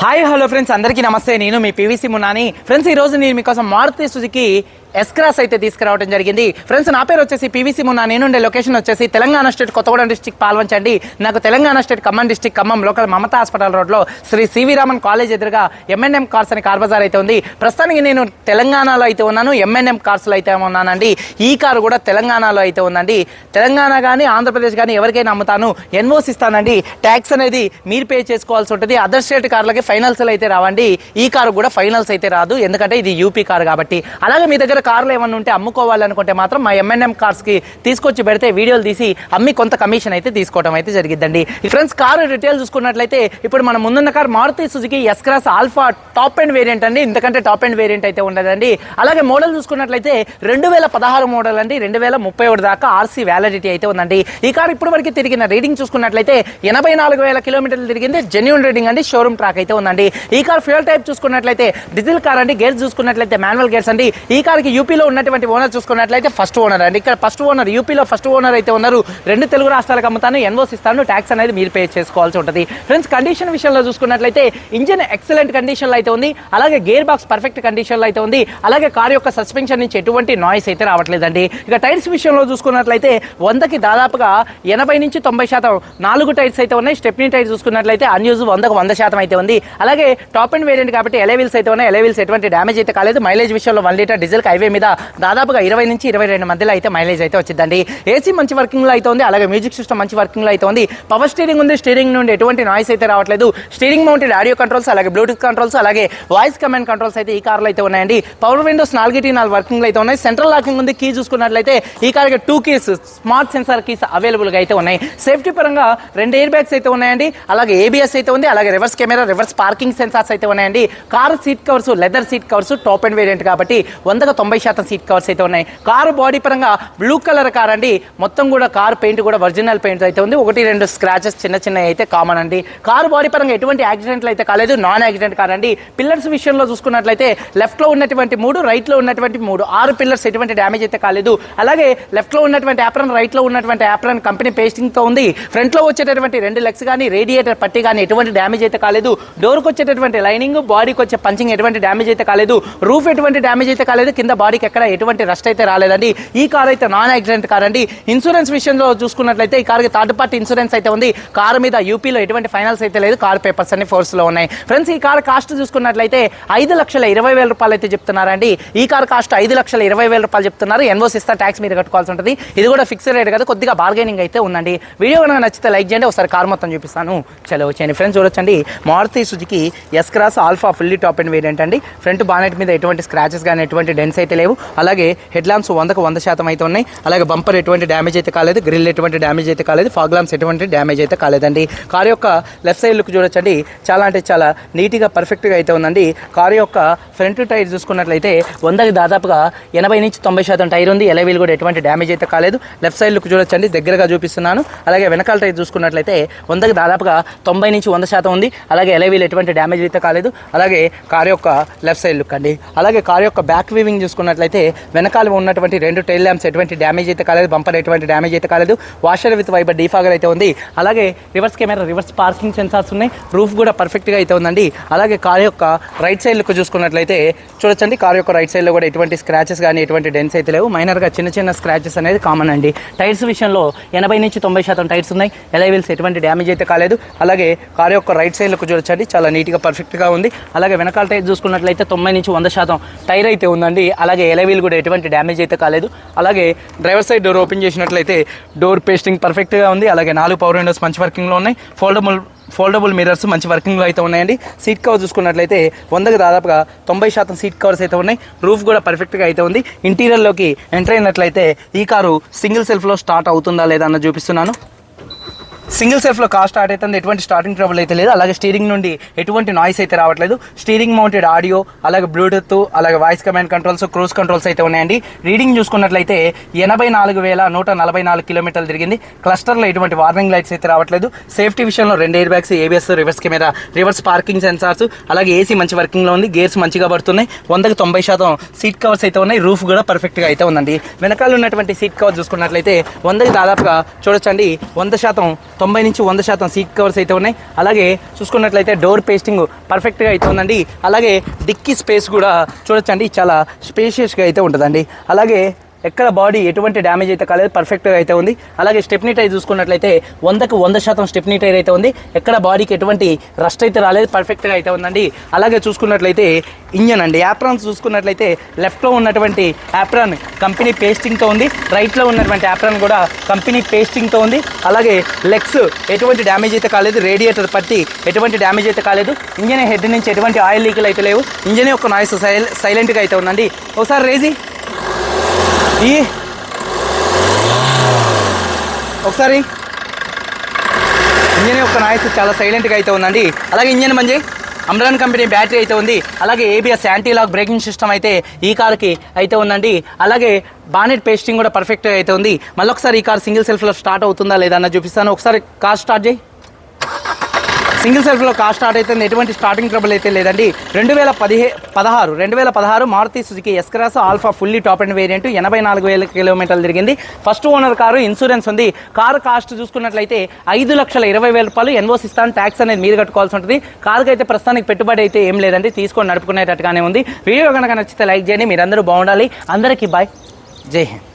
Hi hello friends. అందరికీ నమస్తే. నేను మీ పీవీసీ మున్నాని. ఫ్రెండ్స్ ఈ రోజు నేను మీకోసం మారుతి సుజుకి ఎస్క్రాస్ అయితే తీసుకురావడం జరిగింది. ఫ్రెండ్స్ నా పేరు వచ్చేసి పీవీసీ మున్నా నేనుండే లొకేషన్ వచ్చేసి తెలంగాణ స్టేట్ కొత్తగూడెం డిస్టిక్ పాల్వంచండి. నాకు Telangana state Khammam district Khammam local Mamata hospital రోడ్లో Shri C V Raman college ఎదురుగా ఎంఎన్ఎం కార్స్ అని కార్ బజార్ అయితే ఉంది. ప్రస్తుతానికి నేను తెలంగాణలో అయితే ఉన్నాను. ఎంఎన్ఎం కార్స్లో అయితే ఉన్నానండి. ఈ కారు కూడా తెలంగాణలో అయితే ఉందండి. తెలంగాణ కానీ ఆంధ్రప్రదేశ్ కానీ ఎవరికైనా అమ్ముతాను. ఎన్ఓసి ఇస్తానండి. ట్యాక్స్ అనేది మీరు పే చేసుకోవాల్సి ఉంటుంది. అదర్ స్టేట్ కార్లకి ఫైనల్స్ అయితే రావండి. ఈ కారు కూడా ఫైనల్స్ అయితే రాదు. ఎందుకంటే ఇది యూపీ కార్ కాబట్టి. అలాగే మీ దగ్గర కార్లు ఏమైనా ఉంటే అమ్ముకోవాలనుకుంటే మాత్రం మా ఎంఎన్ఎం కార్స్కి తీసుకొచ్చి పెడితే వీడియోలు తీసి అమ్మి కొంత కమిషన్ అయితే తీసుకోవడం అయితే జరిగిద్దండి. ఫ్రెండ్స్ కారు డీటెయిల్ చూసుకున్నట్లయితే ఇప్పుడు మన ముందున్న car Maruti Suzuki S cross Alpha top end variant అండి. ఇంతకంటే టాప్ అండ్ వేరియంట్ అయితే ఉండదండి. అలాగే మోడల్ చూసుకున్నట్లయితే రెండు వేల పదహారు మోడల్ అండి. రెండు వేల ముప్పై ఒకటి దాకా ఆర్సీ వ్యాలిడిటీ అయితే ఉందండి. ఈ కార్ ఇప్పటి వరకు తిరిగిన రీడింగ్ చూసుకున్నట్లయితే ఎనభై నాలుగు వేల కిలోమీటర్లు తిరిగింది. జెన్యున్ రీడింగ్ అండి. షోరూమ్ ట్రాక్ అయితే ఉందండి. ఈ కార్ ఫ్యూల్ టైప్ చూసుకున్నట్లయితే డీజిల్ కార్ అండి. గేర్స్ చూసుకున్నట్లయితే మాన్యువల్ గేర్స్ అండి. ఈ కార్కి యూపీలో ఉన్నటువంటి ఓనర్ చూసుకున్నట్లయితే ఫస్ట్ ఓనర్ అండి ఇక్కడ ఫస్ట్ ఓనర్ యూపీలో ఫస్ట్ ఓనర్ అయితే ఉన్నారు. రెండు తెలుగు రాష్ట్రాలకు అమ్ముతాను ఎన్వోస్ ఇస్తాను ట్యాక్స్ అనేది మీరు పే చేసుకోవాల్సి ఉంటుంది. ఫ్రెండ్స్ కండిషన్ విషయంలో చూసుకున్నట్లయితే ఇంజిన్ ఎక్సలెంట్ కండిషన్లో అయితే ఉంది. అలాగే గేర్ బాక్స్ పర్ఫెక్ట్ కండిషన్లో అయితే ఉంది. అలాగే కార్ యొక్క సస్పెన్షన్ నుంచి ఎటువంటి నాయిస్ అయితే రావట్లేదండి. ఇక టైర్స్ విషయంలో చూసుకున్నట్లయితే వందకి దాదాపుగా ఎనభై నుంచి తొంభై శాతం నాలుగు టైర్స్ అయితే ఉన్నాయి. స్టెప్నీ టైర్ చూసుకున్నట్లయితే అన్యూజ్ వందకు వంద శాతం అయితే ఉంది. అలాగే టాప్ అండ్ వేరియంట్ కాబట్టి ఎలెవిల్స్ అయితే ఉన్నాయి. ఎలెవిల్స్ ఎటువంటి డ్యామేజ్ అయితే కాలేదు. మైలేజ్ విషయంలో వన్ లీటర్ డీజిల్ హైవే మీద దాదాపుగా ఇరవై నుంచి ఇరవై రెండు మధ్యలో అయితే మైలేజ్ అయితే వచ్చిందండి. ఏసీ మంచి వర్కింగ్లో అయితే ఉంది అలాగే మ్యూజిక్ సిస్టమ్ మంచి వర్కింగ్లో అయితే ఉంది. పవర్ స్టీరింగ్ ఉంది స్టీరింగ్ నుండి ఎటువంటి నాయిస్ అయితే రావట్లేదు. స్టీరింగ్ మౌంటెడ్ ఆడియో కంట్రోల్స్ అలాగే బ్లూటూత్ కంట్రోల్స్ అలాగే వాయిస్ కమాండ్ కంట్రోల్స్ అయితే ఈ కార్లో అయితే ఉన్నాయండి. పవర్ విండోస్ నాలుగుటి నాలుగు వర్కింగ్ అయితే ఉన్నాయి. సెంట్రల్ లాకింగ్ ఉంది కీ చూసుకున్నట్లయితే ఈ కార్కి two keys smart sensor keys అవైలబుల్గా అయితే ఉన్నాయి. సేఫ్టీ పరంగా రెండు ఎయిర్ బ్యాగ్స్ అయితే ఉన్నాయండి అలాగే ఏబిఎస్ అయితే ఉంది అలాగే reverse camera reverse parking sensors అయితే ఉన్నాయండి. Car seat covers leather seat covers top end variant కాబట్టి వందకు తొంభై తొంభై శాతం సీట్ కవర్స్ అయితే ఉన్నాయి. కారు బాడీ పరంగా బ్లూ కలర్ కార్ అండి. మొత్తం కూడా కారు పెయింట్ కూడా ఒరిజినల్ పెయింట్ అయితే ఉంది. ఒకటి రెండు స్క్రాచెస్ చిన్న చిన్న అయితే కామన్ అండి. కారు బాడీ పరంగా ఎటువంటి యాక్సిడెంట్లు అయితే కాలేదు. నాన్ యాక్సిడెంట్ కార్ అండి. పిల్లర్స్ విషయంలో చూసుకున్నట్లయితే లెఫ్ట్లో ఉన్నటువంటి మూడు రైట్లో ఉన్నటువంటి మూడు. ఆరు పిల్లర్స్ ఎటువంటి డ్యామేజ్ అయితే కాలేదు. అలాగే లెఫ్ట్లో ఉన్నటువంటి యాప్రన్ రైట్లో ఉన్నటువంటి యాప్రన్ కంపెనీ పేస్టింగ్తో ఉంది. ఫ్రంట్లో వచ్చేటటువంటి రెండు లెగ్స్ కానీ రేడియేటర్ పట్టి కానీ ఎటువంటి డ్యామేజ్ అయితే కాలేదు. డోర్కి వచ్చేటటువంటి లైనింగ్ బాడీకి వచ్చే పంచింగ్ ఎటువంటి డ్యామేజ్ అయితే కాలేదు. రూఫ్ ఎటువంటి డ్యామేజ్ అయితే కాలేదు. కింద బాడీకి ఎక్కడ ఎటువంటి రస్ట్ అయితే రాలేదండి. ఈ కార్ అయితే నాన్ యాక్సిడెంట్ కార్ అండి. ఇన్సూరెన్స్ విషయంలో చూసుకున్నట్లయితే ఈ కార్కి థర్డ్ పార్టీ ఇన్సూరెన్స్ అయితే ఉంది. కార్ మీద యూపీలో ఎటువంటి ఫైనల్స్ అయితే లేదు. కార్ పేపర్స్ అన్ని ఫోర్స్లో ఉన్నాయి. ఫ్రెండ్స్ ఈ కార్ కాస్ట్ చూసుకున్నట్లయితే ఐదు లక్షల ఇరవై వేల రూపాయలు అయితే చెప్తున్నారండి. ఈ కార్ కాస్ట్ ఐదు లక్షల ఇరవై వేల రూపాయలు చెప్తున్నారు. ఎన్వోస్ ఇస్తా ట్యాక్స్ మీద కట్టుకోవాల్సి ఉంటుంది. ఇది కూడా ఫిక్స్డ్ రేట్ కదా కొద్దిగా బార్గెనింగ్ అయితే ఉందండి. వీడియో కనుక నచ్చితే లైక్ చేయండి. ఒకసారి కార్ మొత్తం చూపిస్తాను. చలో వచ్చేయండి ఫ్రెండ్స్ చూడొచ్చండి. Maruti Suzuki S cross Alpha fully top end variant అండి. ఫ్రంట్ బానెట్ మీద ఎటువంటి స్క్రాచెస్ కానీ ఎటువంటి డెన్స్ అయితే లేవు. అలాగే హెడ్ ల్యాంప్స్ వందకు వంద శాతం అయితే ఉన్నాయి. అలాగే బంపర్ ఎటువంటి డ్యామేజ్ అయితే కాలేదు. గ్రిల్ ఎటువంటి డ్యామేజ్ అయితే కాలేదు. ఫాగ్ ల్యాంప్స్ ఎటువంటి డ్యామేజ్ అయితే కాలేదండి. కార్ యొక్క లెఫ్ట్ సైడ్ లుక్ చూడొచ్చండి. చాలా అంటే చాలా నీట్గా పర్ఫెక్ట్గా అయితే ఉందండి. కార్ యొక్క ఫ్రంట్ టైర్ చూసుకున్నట్లయితే వందకి దాదాపుగా ఎనభై నుంచి తొంభై శాతం టైర్ ఉంది. ఎలవీల్ కూడా ఎటువంటి డ్యామేజ్ అయితే కాలేదు. లెఫ్ట్ సైడ్ లుక్ చూడొచ్చండి. దగ్గరగా చూపిస్తున్నాను. అలాగే వెనకాల టైర్ చూసుకున్నట్లయితే వందకి దాదాపుగా తొంభై నుంచి వంద శాతం ఉంది. అలాగే ఎలవీల్ ఎటువంటి డ్యామేజ్ అయితే కాలేదు. అలాగే కార్ యొక్క లెఫ్ట్ సైడ్ లుక్ అండి. అలాగే కార్ యొక్క బ్యాక్ వీవింగ్ చూసుకున్నట్లయితే వెనకాల ఉన్నటువంటి రెండు టైల్ ల్యాంప్స్ ఎటువంటి డ్యామేజ్ అయితే కాలేదు బంపర్ ఎటువంటి డ్యామేజ్ అయితే కాలేదు. వాషర్ విత్ వైబర్ డీఫాగర్ అయితే ఉంది. అలాగే reverse camera reverse parking sensors ఉన్నాయి. రూఫ్ కూడా పర్ఫెక్ట్గా అయితే ఉందండి. అలాగే కార్ యొక్క రైట్ సైడ్ లుక్ చూసుకున్నట్లయితే చూడొచ్చండి. కార్ యొక్క రైట్ సైడ్లో కూడా ఎటువంటి స్క్రాచెస్ కానీ ఎటువంటి డెన్స్ అయితే లేవు. మైనర్గా చిన్న చిన్న స్క్రాచెస్ అనేది కామన్ అండి. టైర్స్ విషయంలో ఎనభై నుంచి తొంభై శాతం టైర్స్ ఉన్నాయి. ఎలైవిల్స్ ఎటువంటి డ్యామేజ్ అయితే కాలేదు. అలాగే కార్ యొక్క రైట్ సైడ్ లుక్ చూడొచ్చండి. చాలా నీట్గా పర్ఫెక్ట్గా ఉంది. అలాగే వెనకాల టైర్ చూసుకున్నట్లయితే తొంభై నుంచి వంద శాతం టైర్ అయితే ఉందండి. అలాగే ఎలవీల్ కూడా ఎటువంటి డ్యామేజ్ అయితే కాలేదు. అలాగే డ్రైవర్ సైడ్ డోర్ ఓపెన్ చేసినట్లయితే డోర్ పేస్టింగ్ పర్ఫెక్ట్గా ఉంది. అలాగే నాలుగు పవర్ విండోస్ మంచి వర్కింగ్లో ఉన్నాయి. ఫోల్డబుల్ ఫోల్డబుల్ మిరర్స్ మంచి వర్కింగ్లో అయితే ఉన్నాయండి. సీట్ కవర్ చూసుకున్నట్లయితే వందకు దాదాపుగా తొంభై శాతం సీట్ కవర్స్ అయితే ఉన్నాయి. రూఫ్ కూడా పర్ఫెక్ట్గా అయితే ఉంది. ఇంటీరియర్లోకి ఎంటర్ అయినట్లయితే ఈ కారు సింగిల్ సెల్ఫ్లో స్టార్ట్ అవుతుందా లేదా అన్న చూపిస్తున్నాను. సింగిల్ సెల్ఫ్లో కార్ స్టార్ట్ అవుతుంది ఎటువంటి స్టార్టింగ్ ట్రబుల్ అయితే లేదు. అలాగే స్టీరింగ్ నుండి ఎటువంటి నాయిస్ అయితే రావట్లేదు. స్టీరింగ్ మౌంటెడ్ ఆడియో అలాగే బ్లూటూత్ అలాగే voice command controls cruise controls అయితే ఉన్నాయండి. రీడింగ్ చూసుకున్నట్లయితే ఎనభై నాలుగు వేల నూట నలభై నాలుగు కిలోమీటర్లు తిరిగింది. క్లస్టర్లో ఎటువంటి వార్నింగ్ లైట్స్ అయితే రావట్లేదు. సేఫ్టీ విషయంలో రెండు air bags ABS reverse camera reverse parking sensors అలాగే ఏసీ మంచి వర్కింగ్లో ఉంది. గేర్స్ మంచిగా పడుతున్నాయి. వందకు తొంభై శాతం సీట్ కవర్స్ అయితే ఉన్నాయి. రూఫ్ కూడా పర్ఫెక్ట్గా అయితే ఉందండి. వెనకాల ఉన్నటువంటి సీట్ కవర్ చూసుకున్నట్లయితే వందకి దాదాపుగా చూడొచ్చండి. వంద శాతం తొంభై నుంచి వంద శాతం సీట్ కవర్స్ అయితే ఉన్నాయి. అలాగే చూసుకున్నట్లయితే డోర్ పేస్టింగ్ పర్ఫెక్ట్గా అయితే ఉందండి. అలాగే డిక్కీ స్పేస్ కూడా చూడొచ్చండి. చాలా స్పేషియస్గా అయితే ఉంటుందండి. అలాగే ఎక్కడ బాడీ ఎటువంటి డ్యామేజ్ అయితే కాలేదు పర్ఫెక్ట్గా అయితే ఉంది. అలాగే స్టెప్నీ టైర్ చూసుకున్నట్లయితే వందకు వంద శాతం స్టెప్నీ టైర్ అయితే ఉంది. ఎక్కడ బాడీకి ఎటువంటి రస్ట్ అయితే రాలేదు పర్ఫెక్ట్గా అయితే ఉందండి. అలాగే చూసుకున్నట్లయితే ఇంజన్ అండి. యాప్రాన్స్ చూసుకున్నట్లయితే లెఫ్ట్లో ఉన్నటువంటి యాప్రాన్ కంపెనీ పేస్టింగ్తో ఉంది. రైట్లో ఉన్నటువంటి యాప్రాన్ కూడా కంపెనీ పేస్టింగ్తో ఉంది. అలాగే లెగ్స్ ఎటువంటి డ్యామేజ్ అయితే కాలేదు రేడియేటర్ పట్టి ఎటువంటి డ్యామేజ్ అయితే కాలేదు. ఇంజన్ హెడ్ నుంచి ఎటువంటి ఆయిల్ లీకులు అయితే లేవు. ఇంజనే ఒక నాయిస్ సైలెంట్గా అయితే ఉందండి. ఒకసారి రేజీ ఈ. ఒకసారి. ఇంజన్ యొక్క నాయిస్ చాలా సైలెంట్గా అయితే ఉందండి. అలాగే ఇంజన్ మంచి అమ్రాన్ కంపెనీ బ్యాటరీ అయితే ఉంది. అలాగే ABS anti lock braking system అయితే ఈ కార్కి అయితే ఉందండి. అలాగే బానెట్ పేస్టింగ్ కూడా పర్ఫెక్ట్గా అయితే ఉంది. మళ్ళీ ఒకసారి ఈ కార్ సింగిల్ సెల్ఫ్లో స్టార్ట్ అవుతుందా లేదా అన్న చూపిస్తాను. ఒకసారి కార్ స్టార్ట్ చేయి. సింగిల్ సెల్ఫ్లో కార్ స్టార్ట్ అయితే ఎటువంటి స్టార్టింగ్ ట్రబుల్ అయితే లేదండి. రెండు వేల పదిహే పదహారు రెండు వేల పదహారు Maruti Suzuki S cross Alpha fully top end variant ఎనభై నాలుగు వేల కిలోమీటర్లు తిరిగింది. ఫస్ట్ ఓనర్ కారు ఇన్సూరెన్స్ ఉంది. కారు కాస్ట్ చూసుకున్నట్లయితే ఐదు లక్షల ఇరవై వేల రూపాయలు ఎన్ఓస్ ఇస్తాను ట్యాక్స్ అనేది మీరు కట్టుకోవాల్సి ఉంటుంది. కారుకి అయితే ప్రస్తుతానికి పెట్టుబడి అయితే ఏం లేదండి. తీసుకొని నడుపుకునేటట్టుగానే ఉంది. వీడియో కనుక నచ్చితే లైక్ చేయండి. మీరందరూ బాగుండాలి. అందరికీ బాయ్ జై హింద్.